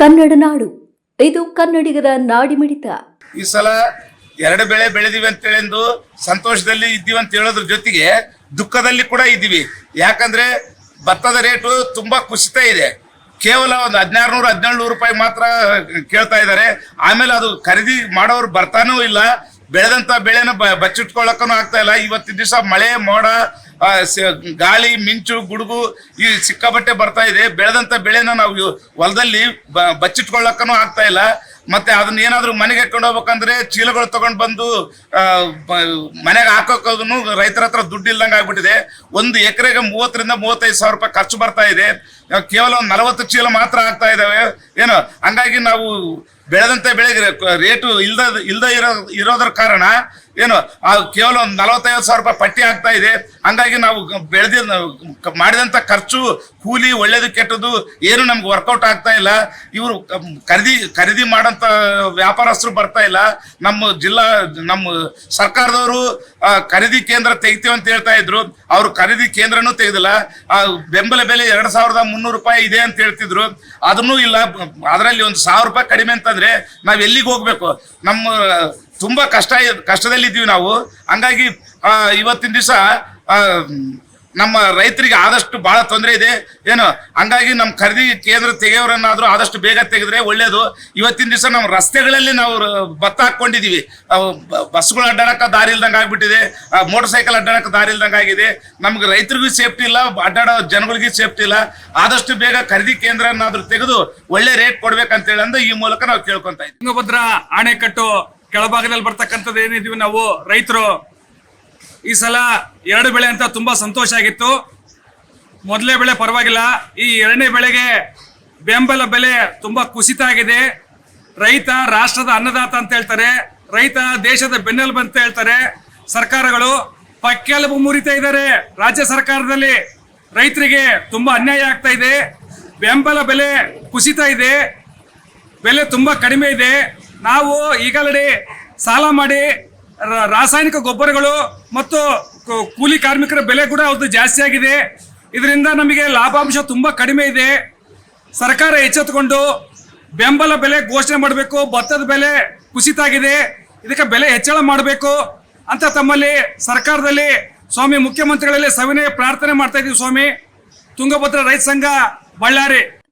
ಕನ್ನಡ ನಾಡು. ಇದು ಕನ್ನಡಿಗರ ನಾಡಿಮಿಡಿತ. ಈ ಸಲ ಎರಡು ಬೆಳೆ ಬೆಳೆದಿವಿ ಅಂತೇಳೆಂದು ಸಂತೋಷದಲ್ಲಿ ಇದ್ದೀವಿ ಅಂತ ಹೇಳೋದ್ರ ಜೊತೆಗೆ ದುಃಖದಲ್ಲಿ ಕೂಡ ಇದ್ದೀವಿ. ಯಾಕಂದ್ರೆ ಭತ್ತದ ರೇಟು ತುಂಬಾ ಕುಸಿತ ಇದೆ. ಕೇವಲ ಒಂದು ಹದಿನಾರು ನೂರು ಹದಿನೇಳು ನೂರು ರೂಪಾಯಿ ಮಾತ್ರ ಕೇಳ್ತಾ ಇದ್ದಾರೆ. ಆಮೇಲೆ ಅದು ಖರೀದಿ ಮಾಡೋರು ಬರ್ತಾನೂ ಇಲ್ಲ. ಬೆಳೆದಂತ ಬೆಳೆನ ಬಚ್ಚಿಟ್ಕೊಳ್ಳಕ್ಕೂ ಆಗ್ತಾ ಇಲ್ಲ. ಇವತ್ತಿನ ದಿವಸ ಮಳೆ, ಮೋಡ ಗಾಳಿ, ಮಿಂಚು, ಗುಡುಗು ಈ ಸಿಕ್ಕಾಪಟ್ಟೆ ಬರ್ತಾ ಇದೆ. ಬೆಳೆದಂತ ಬೆಳೆನ ನಾವು ಹೊಲದಲ್ಲಿ ಬಚ್ಚಿಟ್ಕೊಳ್ಳಕ್ಕೂ ಆಗ್ತಾ ಇಲ್ಲ. ಮತ್ತೆ ಅದನ್ನ ಏನಾದ್ರು ಮನೆಗೆ ಹಾಕೊಂಡು ಹೋಗ್ಬೇಕಂದ್ರೆ ಚೀಲಗಳು ತಗೊಂಡ್ ಬಂದು ಮನೆಗೆ ಹಾಕೋಕೋದನ್ನು ರೈತರ ಹತ್ರ ದುಡ್ಡು ಇಲ್ದಂಗ ಆಗ್ಬಿಟ್ಟಿದೆ. ಒಂದು ಎಕರೆಗೆ ಮೂವತ್ತರಿಂದ ಮೂವತ್ತೈದು ಸಾವಿರ ರೂಪಾಯಿ ಖರ್ಚು ಬರ್ತಾ ಇದೆ. ಕೇವಲ ಒಂದು ನಲವತ್ತು ಚೀಲ ಮಾತ್ರ ಆಗ್ತಾ ಇದಾವೆ? ಏನು ಹಂಗಾಗಿ ನಾವು ಬೆಳೆದಂತೆ ಬೆಳೆಗೆ ರೇಟು ಇಲ್ದ ಇಲ್ದ ಇರೋ ಇರೋದ್ರ ಕಾರಣ ಏನು ಆ ಕೇವಲ ಒಂದು ನಲವತ್ತೈವತ್ತು ಸಾವಿರ ರೂಪಾಯಿ ಪಟ್ಟಿ ಆಗ್ತಾ ಇದೆ. ಹಂಗಾಗಿ ನಾವು ಬೆಳೆದ ಮಾಡಿದಂಥ ಖರ್ಚು ಕೂಲಿ ಒಳ್ಳೇದು ಕೆಟ್ಟದ್ದು ಏನು ನಮ್ಗೆ ವರ್ಕೌಟ್ ಆಗ್ತಾ ಇಲ್ಲ. ಇವರು ಖರೀದಿ ಖರೀದಿ ಮಾಡೋಂಥ ವ್ಯಾಪಾರಸ್ಥರು ಬರ್ತಾ ಇಲ್ಲ. ನಮ್ಮ ಜಿಲ್ಲಾ ನಮ್ಮ ಸರ್ಕಾರದವರು ಖರೀದಿ ಕೇಂದ್ರ ತೆಗಿತೀವಿ ಅಂತ ಹೇಳ್ತಾ ಇದ್ರು. ಅವರು ಖರೀದಿ ಕೇಂದ್ರನೂ ತೆಗೆದಿಲ್ಲ. ಆ, ಬೆಂಬಲ ಬೆಲೆ ಎರಡು ಸಾವಿರದ ಮುನ್ನೂರು ರೂಪಾಯಿ ಇದೆ ಅಂತ ಹೇಳ್ತಿದ್ರು. ಅದನ್ನೂ ಇಲ್ಲ, ಅದರಲ್ಲಿ ಒಂದು ಸಾವಿರ ರೂಪಾಯಿ ಕಡಿಮೆ ಅಂತಂದ್ರೆ ನಾವು ಎಲ್ಲಿಗೆ ಹೋಗ್ಬೇಕು? ನಮ್ಮ, ತುಂಬಾ ಕಷ್ಟ, ಕಷ್ಟದಲ್ಲಿದ್ದೀವಿ ನಾವು. ಹಂಗಾಗಿ ಇವತ್ತಿನ ದಿವಸ ನಮ್ಮ ರೈತರಿಗೆ ಆದಷ್ಟು ಬಹಳ ತೊಂದರೆ ಇದೆ. ಏನು, ಹಂಗಾಗಿ ನಮ್ಮ ಖರೀದಿ ಕೇಂದ್ರ ತೆಗೆಯೋರನ್ನಾದ್ರೂ ಆದಷ್ಟು ಬೇಗ ತೆಗೆದ್ರೆ ಒಳ್ಳೇದು. ಇವತ್ತಿನ ದಿವಸ ನಮ್ಮ ರಸ್ತೆಗಳಲ್ಲಿ ನಾವು ಭತ್ತ ಹಾಕೊಂಡಿದೀವಿ ಬಸ್ಗಳು ಅಡ್ಡಾಡಕ ದಾರಿ ಇಲ್ದಂಗೆ ಆಗ್ಬಿಟ್ಟಿದೆ. ಮೋಟರ್ ಸೈಕಲ್ ಅಡ್ಡಾಡಕ ದಾರಿ ಇಲ್ದಂಗೆ ಆಗಿದೆ. ನಮ್ಗೆ ರೈತರಿಗೂ ಸೇಫ್ಟಿ ಇಲ್ಲ, ಅಡ್ಡಾಡೋ ಜನಗಳಿಗೆ ಸೇಫ್ಟಿ ಇಲ್ಲ. ಆದಷ್ಟು ಬೇಗ ಖರೀದಿ ಕೇಂದ್ರನಾದ್ರೂ ತೆಗೆದು ಒಳ್ಳೆ ರೇಟ್ ಕೊಡ್ಬೇಕಂತೇಳಿ ಅಂದ್ರೆ ಈ ಮೂಲಕ ನಾವು ಕೇಳ್ಕೊಂತ ಇದ್ದೀವಿ. ತುಂಗಭದ್ರಾ ಅಣೆಕಟ್ಟು ಕೆಳಭಾಗದಲ್ಲಿ ಬರ್ತಕ್ಕಂಥದ್ದು ಏನಿದೀವಿ ನಾವು, ರೈತರು ಈ ಸಲ ಎರಡು ಬೆಳೆ ಅಂತ ತುಂಬಾ ಸಂತೋಷ ಆಗಿತ್ತು. ಮೊದಲೇ ಬೆಳೆ ಪರವಾಗಿಲ್ಲ. ಈ ಎರಡನೇ ಬೆಳೆಗೆ ಬೆಂಬಲ ಬೆಲೆ ತುಂಬಾ ಕುಸಿತ ಆಗಿದೆ. ರೈತ, ರಾಷ್ಟ್ರದ ಅನ್ನದಾತ ಅಂತ ಹೇಳ್ತಾರೆ. ರೈತ, ದೇಶದ ಬೆನ್ನೆಲುಬು ಅಂತ ಹೇಳ್ತಾರೆ. ಸರ್ಕಾರಗಳು ಪಕ್ಕೆಲುಬು ಮುರಿತಾ ಇದ್ದಾರೆ ರಾಜ್ಯ ಸರ್ಕಾರದಲ್ಲಿ. ರೈತರಿಗೆ ತುಂಬಾ ಅನ್ಯಾಯ ಆಗ್ತಾ ಇದೆ. ಬೆಂಬಲ ಬೆಲೆ ಕುಸಿತ ಇದೆ. ಬೆಲೆ ತುಂಬಾ ಕಡಿಮೆ ಇದೆ. ನಾವು ಈಗಾಗಲೇ ಸಾಲ ಮಾಡಿ ರಾಸಾಯನಿಕ ಗೊಬ್ಬರಗಳು ಮತ್ತು ಕೂಲಿ ಕಾರ್ಮಿಕರ ಬೆಲೆ ಕೂಡ ಅವ್ರದ್ದು ಜಾಸ್ತಿ ಆಗಿದೆ. ಇದರಿಂದ ನಮಗೆ ಲಾಭಾಂಶ ತುಂಬ ಕಡಿಮೆ ಇದೆ. ಸರ್ಕಾರ ಎಚ್ಚೆತ್ತುಕೊಂಡು ಬೆಂಬಲ ಬೆಲೆ ಘೋಷಣೆ ಮಾಡಬೇಕು, ಭತ್ತದ ಬೆಲೆ ಕುಸಿತ ಆಗಿದೆ, ಇದಕ್ಕೆ ಬೆಲೆ ಹೆಚ್ಚಳ ಮಾಡಬೇಕು ಅಂತ ತಮ್ಮಲ್ಲಿ ಸರ್ಕಾರದಲ್ಲಿ ಸ್ವಾಮಿ ಮುಖ್ಯಮಂತ್ರಿಗಳಲ್ಲಿ ಸವಿನಯ ಪ್ರಾರ್ಥನೆ ಮಾಡ್ತಾ ಸ್ವಾಮಿ. ತುಂಗಭದ್ರಾ ರೈತ ಸಂಘ ಬಳ್ಳಾರಿ.